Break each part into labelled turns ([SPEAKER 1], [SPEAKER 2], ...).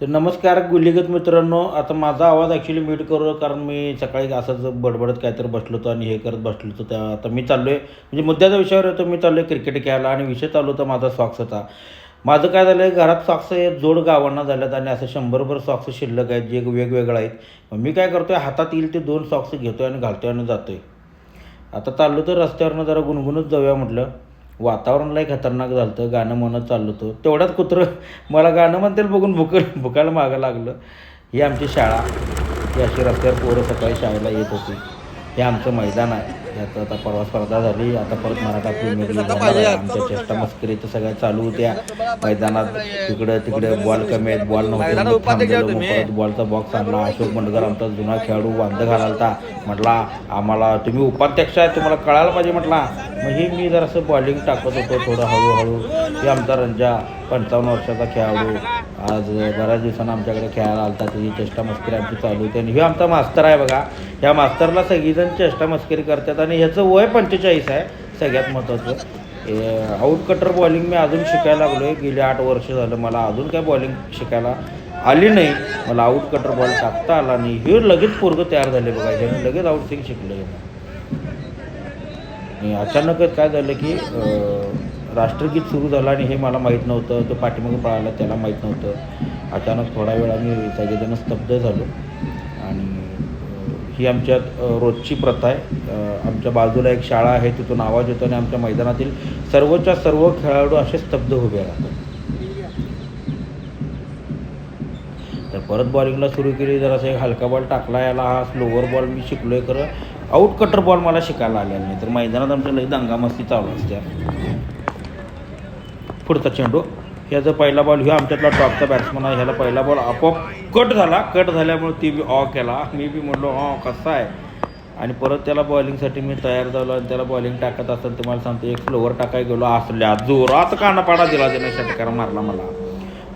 [SPEAKER 1] तर नमस्कार गुल्लीगत मित्रांनो. आता माझा आवाज ॲक्च्युली म्यूट करू कारण मी सकाळी असंच बडबडत काहीतरी बसलो होतो आणि हे करत बसलो होतो. त्या आता मी चाललो आहे म्हणजे मुद्द्याच्या विषयावर येतो मी चाललो आहे क्रिकेट खेळायला आणि विषय चालू होता माझा सॉक्सचा माझं काय झालं आहे घरात सॉक्स हे जोड गावांना झाल्यात आणि असं शंभरभर सॉक्स शिल्लक आहेत जे वेगवेगळं आहेत. मग मी काय करतो आहे हातात येईल ते दोन सॉक्स घेतो आहे आणि घालतो आहे आणि जातो आहे आता चाललो तर रस्त्यावरनं जरा गुणगुणच जाऊया म्हटलं. वातावरण लय खतरनाक झालं होतं गाणं म्हणत चाललो होतो तेवढ्यात कुत्रं मला गाणं म्हणतील बघून भुक भुकायला मागं लागलं. ही आमची शाळा. ही अशी रस्त्यावर पोरं सकाळी शाळेला येत होती. हे आमचं मैदान आहे. यात आता परवा स्पर्धा झाली. आता परत मराठा प्रीमियर लीग. आमच्या चेष्टा मस्करीचं सगळ्या चालू होत्या. मैदानात तिकडं तिकडे बॉल कमी आहेत. बॉल नव्हते. बॉलचा बॉक्स आणला. अशोक मंडकर आमचा जुना खेळाडू वांद घालालता म्हटला आम्हाला तुम्ही उपाध्यक्ष आहे तुम्हाला कळायला पाहिजे. म्हटला मग ही मी जरासं बॉलिंग टाकत होतो. थोडं हळूहळू. ही आमचा रंजा पंचावन्न वर्षाचा खेळाडू. आज बऱ्याच दिवसांना आमच्याकडे खेळायला आलता तुझी चेष्टा मस्करी आमची चालू होती. आणि हे आमचा मास्तर आहे बघा. ह्या मास्तरला सगळीजण चेष्टा मस्करी करतात आणि ह्याचं वय पंचेचाळीस आहे सगळ्यात महत्त्वाचं. आऊट कटर बॉलिंग मी अजून शिकायला लागलो आहे गेली आठ वर्ष झालं मला अजून काय बॉलिंग शिकायला आली नाही. मला आऊट कटर बॉल टाकता आला नाही. हे लगेच पोरगं तयार झाले बघा. ह्यानं लगेच आऊट सिंग शिकलं. आणि अचानकच काय झालं की राष्ट्रगीत सुरू झालं आणि हे मला माहीत नव्हतं तो पाठीमागे पळाला त्याला माहीत नव्हतं. अचानक थोडा वेळ आम्ही सगळेजण स्तब्ध झालो. आणि ही आमच्यात रोजची प्रथा आहे. आमच्या बाजूला एक शाळा आहे तिथून आवाज येतो आणि आमच्या मैदानातील सर्वच्या सर्व खेळाडू असे स्तब्ध उभे राहतात. तर परत बॉलिंगला सुरू केली जर असं एक हलका बॉल टाकला याला हा स्लोवर बॉल मी शिकलो आहे खरं. आऊट कटर बॉल मला शिकायला आलेला नाही. तर मैदानात आमच्या लई दंगामस्ती चालू असते पुढचा चेंडू. ह्याचा पहिला बॉल ह्यो आमच्यातला टॉपचा बॅट्समन आहे. ह्याला पहिला बॉल आपोआप कट झाला. कट झाल्यामुळे ती बी ऑ केला. मी बी म्हणलो ऑ कसा आहे? आणि परत त्याला बॉलिंगसाठी मी तयार झालो आणि त्याला बॉलिंग टाकत असेल तुम्हाला सांगतो एक स्लोवर टाकायला गेलो असल्या जोरात कानापाडा दिला त्याने षटकार मारला मला.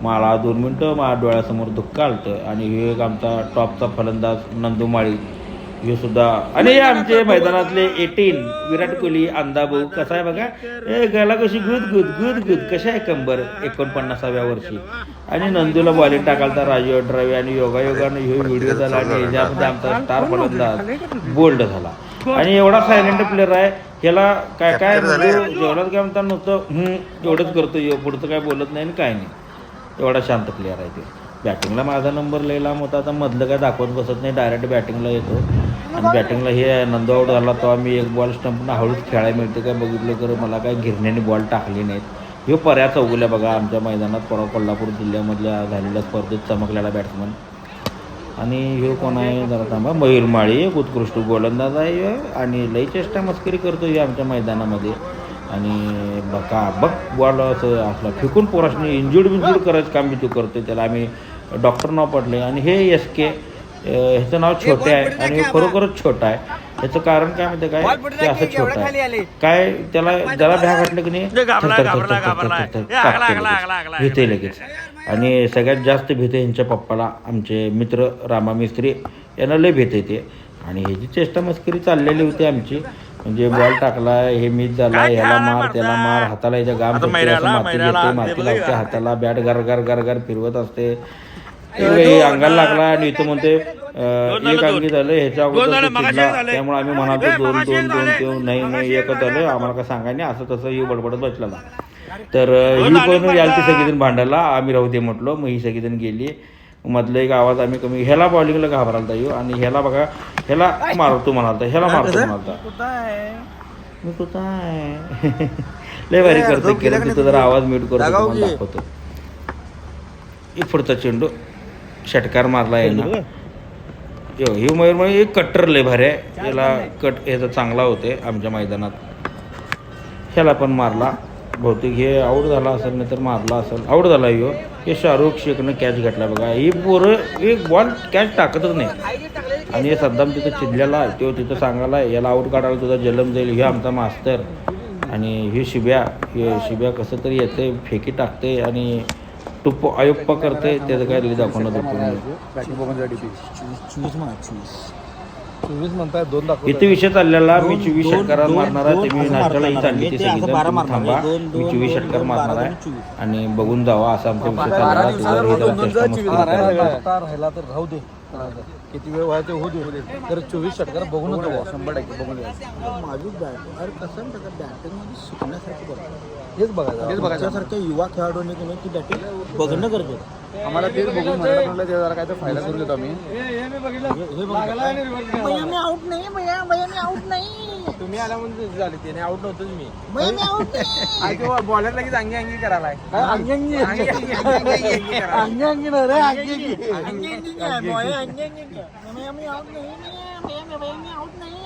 [SPEAKER 1] मला दोन मिनटं माझ्या डोळ्यासमोर दुःख आलतं आणि हे एक आमचा टॉपचा फलंदाज नंदू माळी हे सुद्धा. आणि हे आमचे मैदानातले एटीन विराट कोहली अंदाभाऊ कसा आहे बघा? ए गला कशी गुद गुद गुद गुद. कशा आहे कंबर? एकोणपन्नासाव्या वर्षी. आणि नंदूला बॉलिंग टाकालता राजू अठरावे आणि योगायोगानं हे व्हिडिओ झाला आणि ह्याच्यामध्ये आमचा स्टार फलंदाज बोल्ड झाला. आणि एवढा सायलेंट प्लेअर आहे. ह्याला काय काय नंदू जेवढाच काय म्हणता हम्म, एवढंच करतो ह्यो, पुढचं काय बोलत नाही आणि काय नाही. एवढा शांत प्लेअर आहे ते. बॅटिंगला माझा नंबर लई लांब होता. आता मधलं काय दाखवत बसत नाही. डायरेक्ट बॅटिंगला येतो. आणि बॅटिंगला हे नंदवाड झाला तेव्हा मी एक बॉल स्टंपनं हळूच खेळायला मिळते काय बघितलं तर मला काय गिरण्याने बॉल टाकले नाहीत. हे पर्या चौगल्या बघा आमच्या मैदानात परवा कोल्हापूर जिल्ह्यामधल्या झालेल्या स्पर्धेत चमकलेला बॅट्समन आणि हे कोण आहे? जरा थांबा. मयूर माळी एक उत्कृष्ट गोलंदाज आहे आणि लई चेष्टा मस्करी करतो हे आमच्या मैदानामध्ये. आणि बका बघ बॉल असं असला. फेकून पोराशने इंजुर्ड बिंजुर्ड करायचं काम मी तो करतो त्याला आम्ही डॉक्टर नाव पडले आणि हे एस के ह्याचं नाव छोटे आहे आणि खरोखरच छोटा आहे. याचं कारण काय म्हणते काय? ते असं छोट आहे. काय त्याला त्याला भ्या घातलं की नाही? भीते लगेच. आणि सगळ्यात जास्त भीते यांच्या पप्पाला आमचे मित्र रामा मिस्त्री यांना लय भीते ते आणि ह्याची चेष्टा मस्करी चाललेली होती आमची. म्हणजे बॉल टाकला हे मीच झाला ह्याला मार त्याला मार हाताला याच्या गाम माती माती लावते हाताला बॅट घर घर घर घर फिरवत असते. अंगाला लागला आणि इथं म्हणते एक अंगी झालं ह्याच्या अगोदर. त्यामुळे आम्ही म्हणालो दोन दोन दोन दोन नाही नाही एकच आलं आम्हाला काय सांगाय नाही असं तसं ही बडबडत बसलेला तर ही पण याल ती सगळीजण भांडायला आम्ही राहू दे म्हटलो मग ही सगळीजण गेली. मधलं एक आवाज आम्ही कमी ह्याला बॉलिंगला घाबरालता येऊ आणि ह्याला बघा ह्याला मारतो म्हणालता ह्याला मारतो म्हणालता मी कुठं आहे? लय भारी करतो केलं तिथं जरा आवाज म्यूट करतो दाखवतो. एक पुढचा चेंडू. षटकार मारला आहे ना? यो ही मयूर मयूर एक कट्टर लय भारी आहे. याला कट ह्याचा चांगला होते आमच्या मैदानात. ह्याला पण मारला. बहुतेक हे आऊट झाला असेल नाही तर मारला असेल. आऊट झाला ह्यो हे शाहरुख शेखनं कॅच घेतला बघा. ही पोरं एक बॉल कॅच टाकतच नाही. आणि हे सद्दाम तिथं चिडलेला तो तिथं सांगायला याला आऊट काढायला तुझा जलम जाईल. हे आमचा मास्तर आणि हे शिब्या हे शिब्या कसं तरी येते फेकी टाकते आणि टुप्प अयुप्प करते त्याचं काय लिहिलं दाखवणं
[SPEAKER 2] चोवीस म्हणतात दोन दाखव
[SPEAKER 1] इथे विषय चाललेला मी चोवीस षटकार मारणार आहे ते
[SPEAKER 3] मी
[SPEAKER 1] नाटकाला
[SPEAKER 3] सांगली
[SPEAKER 1] ते
[SPEAKER 3] सगळीजण
[SPEAKER 1] थांबा. मी चोवीस षटकार मारणार आहे. आणि बघून जावा असा आमचा विषय चाललेला
[SPEAKER 2] राहिला तर राहू दे. किती वेळ व्हायला ते होऊ दे. तर चोवीस षटकार बघूनच जाऊ. शंभर टक्के बघून
[SPEAKER 3] माझी बॅट अरे कसं का बॅटिंगमध्ये शिकण्यासारखं बरं
[SPEAKER 2] हेच बघायचं
[SPEAKER 3] हेच तुमच्यासारख्या युवा खेळाडूंनी तुम्ही ती बॅटिंग बघणं गरजेचं आहे.
[SPEAKER 2] आम्हाला तेच बघून म्हणायला म्हटलं ते जरा काय तर फायदा करून देतो आम्ही.
[SPEAKER 3] हे- हे बघा. भैया मी आउट नाही भैया भैया मी आउट नाही.
[SPEAKER 2] तुम्ही आला म्हणून झाले त्याने आउट नव्हतोच मी
[SPEAKER 3] नाही
[SPEAKER 2] बॉलर लगेच अंगी अंगी करायला अंगी अंगी अंगी अंगी अंगी अंगी
[SPEAKER 3] अंगे अंगे अंगे अंगे नाही नाही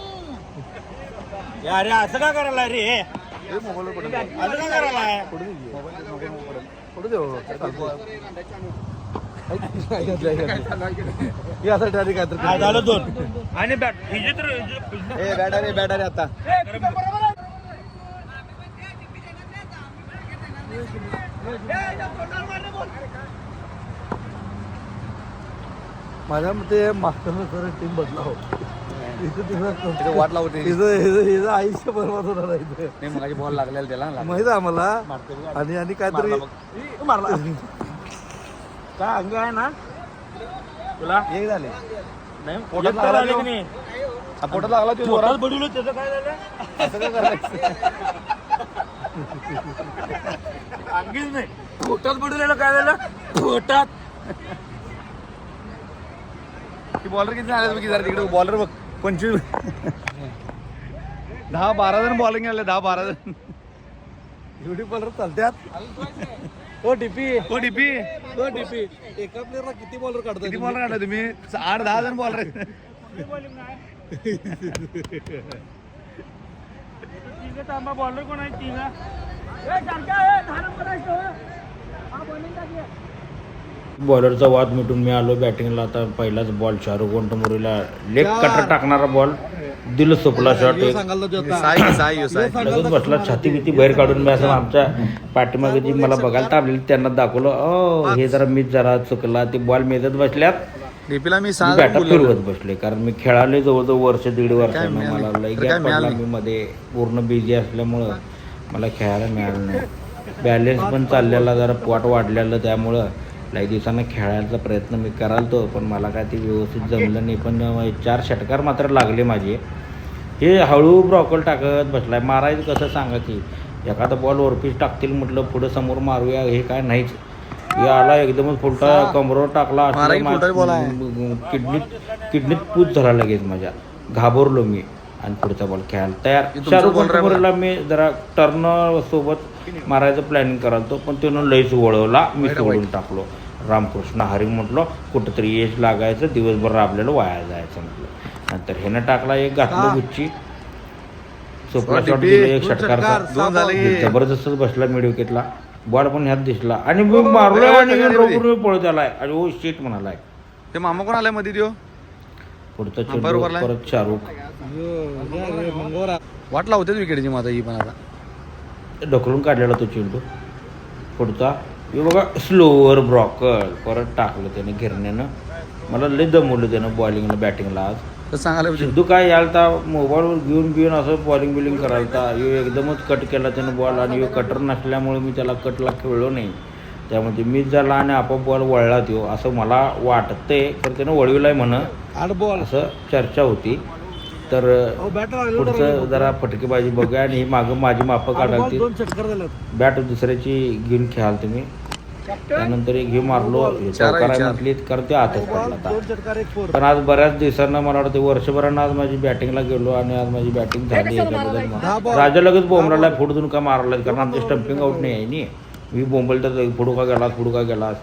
[SPEAKER 3] अरे असं का करायला रे असं का करायला
[SPEAKER 2] कुठे देऊ यासाठी आधी काय तर
[SPEAKER 3] झालं दोन.
[SPEAKER 1] आणि बॅट
[SPEAKER 2] ए बॅटारे बॅटारे आता. माझ्या मते मागचं सर टीम बदला हो तिथं वाट लावते. हिचं आयुष्य बरोबर होणार आहे नाही मला बॉल लागलेला त्याला माहीत आहे आम्हाला? आणि आणि काहीतरी
[SPEAKER 3] मारला. काय अंग आहे ना? तुला?
[SPEAKER 2] एक झाले.
[SPEAKER 3] नाही
[SPEAKER 2] पोटात
[SPEAKER 3] तर
[SPEAKER 2] लागला तो.
[SPEAKER 3] की नाही?
[SPEAKER 2] हा, पोटात लागला तो
[SPEAKER 3] पोटात
[SPEAKER 2] जोरात.
[SPEAKER 3] बडवलं त्याचं काय झालं?
[SPEAKER 2] असं काय करायचं?
[SPEAKER 3] अंगीच नाही. पोटात बडवलेलं काय झालं? पोटात.
[SPEAKER 2] बॉलर किती झाले बघ जरा तिकडे बॉलर बघ. पंचवीस. दहा बारा जण बॉलिंग आले दहा बारा जण. एवढी बॉलर चालत्यात. ओ डीपी ओ डीपी ओ डीपी. एका प्लेअरला किती बॉलर काढता किती बॉलर काढता तुम्ही? आठ दहा जण बॉलर
[SPEAKER 3] बॉलर कोण आहे? तिघा.
[SPEAKER 1] बॉलरचा वाद मिटून मी आलो बॅटिंगला. आता पहिलाच बॉल शाहरुख गोंटमोरीला लेग कटर टाकणारा बॉल. दिलं सोपला शॉट एक. लगेच बसला छाती बिती बाहेर काढून मी असं आमच्या पाठीमागे जी मला बघायला ताबलेली त्यांना दाखवलं. अ हे जरा मी जरा चुकला. ते बॉल मेजत बसल्यात.
[SPEAKER 2] डीपीला मी
[SPEAKER 1] बॅटा फिरवत बसले. कारण मी खेळाले जवळजवळ वर्ष दीड वर्षानं
[SPEAKER 2] मिळालं?
[SPEAKER 1] मला लई गॅप पडला. मी मध्ये पूर्ण बिझी असल्यामुळं मला खेळायला मिळालं नाही. बॅलेन्स पण चाललेला जरा पोट वाढलेलं त्यामुळं. लई दिवसांना खेळायचा प्रयत्न मी करालतो पण मला काय ते व्यवस्थित जमलं नाही. पण चार षटकार मात्र लागले माझे. हे हळू ब्रॉकल टाकत बसलाय. मारायचं कसं सांगा की एखादा बॉल वरपीस टाकतील म्हटलं पुढं समोर मारूया हे काय नाहीच. हे आला एकदमच फुलटा कमरोवर टाकला. किडनीत किडनीत पूज झाला लगेच माझ्या. घाबरलो मी. आणि पुढचा बॉल खेळायला तयार. शाहरुख खानला मी जरा टर्न सोबत मारायचं प्लॅनिंग करालतो पण त्यानं लईच वळवला. मी सोडून. टाकलो. रामकृष्ण हरी म्हटलं कुठंतरी यश लागायचं दिवसभर राबलेलं वाया जायचं म्हटलं. नंतर ह्यानं टाकला एक घातलं गुच्ची. सोपला
[SPEAKER 2] Shot
[SPEAKER 1] शॉट दिलं एक षटकारचा
[SPEAKER 2] षटकार.
[SPEAKER 1] जबरदस्तच बसला मिड विकेटला. बॉल पण ह्यात दिसला. आणि मी मारलोय
[SPEAKER 2] हो,
[SPEAKER 1] आणि
[SPEAKER 2] त्याच्या
[SPEAKER 1] रोखून पळत आलाय आणि ओ शेट म्हणालाय.
[SPEAKER 2] ते मामा कोण आलायमध्ये देऊ
[SPEAKER 1] पुढचा चेंडू. परत शाहरुख.
[SPEAKER 2] वाट लावतेच विकेटची माझा ही पण आता.
[SPEAKER 1] ढकलून काढलेला तो चेंडू. पुढचा. हे बघा स्लोअर ब्रॉकर परत टाकलं त्याने गिरण्यानं मला लय दमवलं त्यानं बॉलिंगनं बॅटिंगला आज.
[SPEAKER 2] तर सांगायला पाहिजे.
[SPEAKER 1] सिद्धू काय यालता मोबाईलवर घेऊन घेऊन असं बॉलिंग बिलिंग करायला यो एकदमच कट केला त्यानं बॉल आणि यो कटर नसल्यामुळे मी त्याला कटला खेळलो नाही. त्यामध्ये मिस झाला आणि आपोआप बॉल वळला तो असं मला वाटतंय. तर त्यानं वळविलाय म्हण.
[SPEAKER 2] बॉल
[SPEAKER 1] असं चर्चा होती. तर पुढचं जरा फटकेबाजी बघूया आणि ही मागं माझी मापं काढाल बॅट दुसऱ्याची घेऊन खेळाल तुम्ही. त्यानंतर एक घेऊन मारलो चौकार. म्हटली तर ते आतच पडला पण आज बऱ्याच दिवसांना मला वाटतं वर्षभरानं आज माझी बॅटिंगला गेलो आणि आज माझी बॅटिंग झाली याच्याबद्दल. राजा लगेच बोंबराला फुडून का मारला कारण आमचे स्टम्पिंग आउट नाही आहे नी. मी बोंबल तर फुडू का गेलास फुडू का गेलास?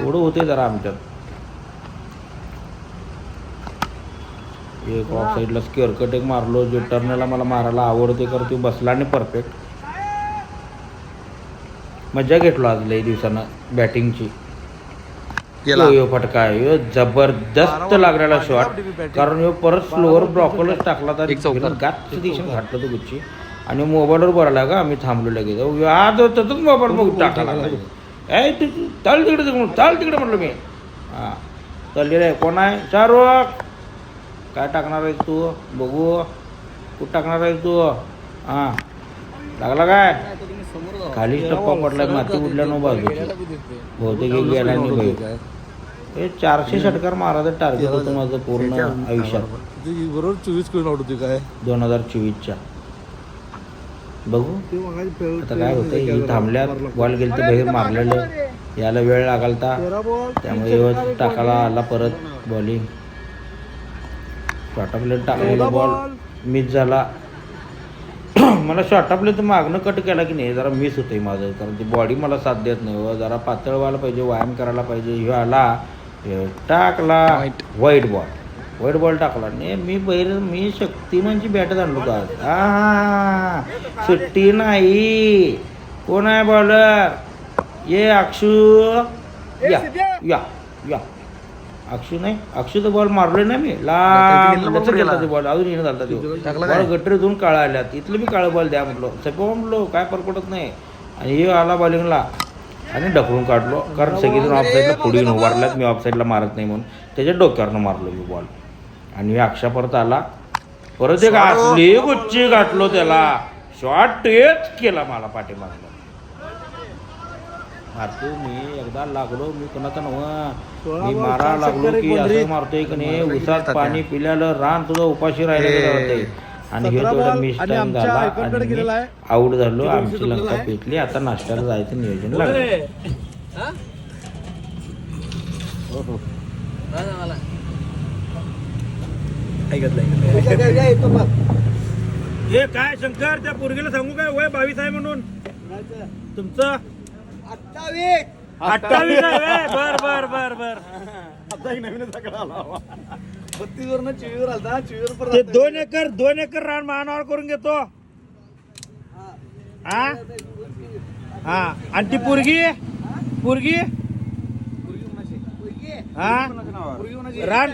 [SPEAKER 1] एवढं होते जरा आमच्यात. एक ऑफ साईडला स्क्वेअर कट एक मारलो. जे टर्नला मला मारायला आवडते कर ते बसला आणि परफेक्ट मजा घेतलो आज लई दिवसानं बॅटिंगची
[SPEAKER 2] केला.
[SPEAKER 1] यो फटका यो जबरदस्त लागलेला शॉट कारण यो परत स्लोअर ब्रॉकलच टाकला तर दिशेने घातलं तो गुच्ची. आणि मोबाईलवर बरला का आम्ही थांबलो लगेच. आज तसंच मोबाईल बघून टाकायला ए तू तू चाल तिकडे चाल तिकडे म्हटलं मी. हां. चाललेलं आहे. कोण आहे? शाहरुख. काय टाकणार आहेस तू? बघू. कुठं टाकणार आहेस तू? हां. लागला काय? खाली टप्पा पडलाय माती उडल्या नो बाजूची बहुतेक एक गेला नाही बाई हे चारशे षटकार मारायचं टार्गेट होतं माझं पूर्ण आयुष्यात.
[SPEAKER 2] बरोबर चोवीस किलो आउट होती काय?
[SPEAKER 1] दोन हजार चोवीसच्या. बघू. आता काय होतं ही थांबल्यात बॉल गेलं तर बाहेर मारलेलं. याला वेळ लागालता. त्यामुळे टाकायला आला परत बॉलिंग. शॉर्ट प्लेट टाकलेला बॉल मिस झाला. मला शॉर्ट प्ले तर मागणं कट केला की नाही? जरा मिस होते माझं. कारण ती बॉडी मला साथ देत नाही हो. जरा पातळ व्हायला पाहिजे व्यायाम करायला पाहिजे. ह्यो आला टाकला. वाईट बॉल वाईट बॉल टाकला. नाही मी बैर मी शक्तिमानची बॅटच आणलो का? सुट्टी नाही. कोण आहे बॉलर ये अक्षू. या या या. अक्षू नाही अक्षूचा बॉल मारलोय ना मी. लांब गेला. ते बॉल अजून येणं झाला तो. बॉल गटरीतून काळा आल्यात इथलं मी काळं बॉल द्या म्हटलो. सपो म्हटलो काय फरक पडत नाही. आणि हे आला बॉलिंगला आणि ढकलून काढलो. कारण सगळेजण ऑफ साईडला पुढे येऊन उभारल्यात. मी ऑफ साईडला मारत नाही म्हणून. त्याच्या डोक्यावरनं मारलो मी बॉल आणि हे अक्षा परत आला. परत एक असली गुच्ची गाठलो त्याला. शॉर्ट केला मला पाठीमागला मारतो मी एकदा लागलो मी कोणाचा नव मी मारा लागलो की असं मारतोय की नाही उसात पाणी पिल्याला रान तुझं उपाशी राहिलं आणि हे तेवढं मिस टाइम
[SPEAKER 2] आमच्या
[SPEAKER 1] झाला
[SPEAKER 2] आयकॉनकडे
[SPEAKER 1] आणि
[SPEAKER 2] गेलेला आहे.
[SPEAKER 1] आऊट झालो आमची लंका पेटली आता नाश्त्याला जायचं नियोजन लागलं. हे? काय शंकर त्या पोरगीला सांगू काय? वय बावीस आहे म्हणून. तुमचं? अठ्ठावीस? बर बर बर बर.
[SPEAKER 2] आता एक नवीनच आकडा आला बत्तीस चिवीवर आलता चिवीवर परत
[SPEAKER 1] ते दोन एकर दोन एकर रान मानावर करून घेतो. हा. हा? आणि ती पोरगी? पोरगी? हा? रान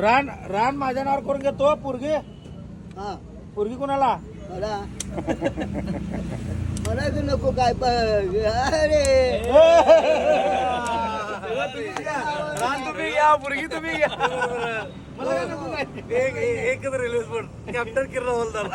[SPEAKER 1] रान रान माझ्या नावावर करून घेतो पोरगी. पोरगी कोणाला?
[SPEAKER 3] मला तू नको काय अरे.
[SPEAKER 2] तुम्ही घ्या मुलगी तुम्ही घ्या मला काय नको काय? एक एकच रेल्वे स्पोर्ट कॅप्टन किरण हवालदार.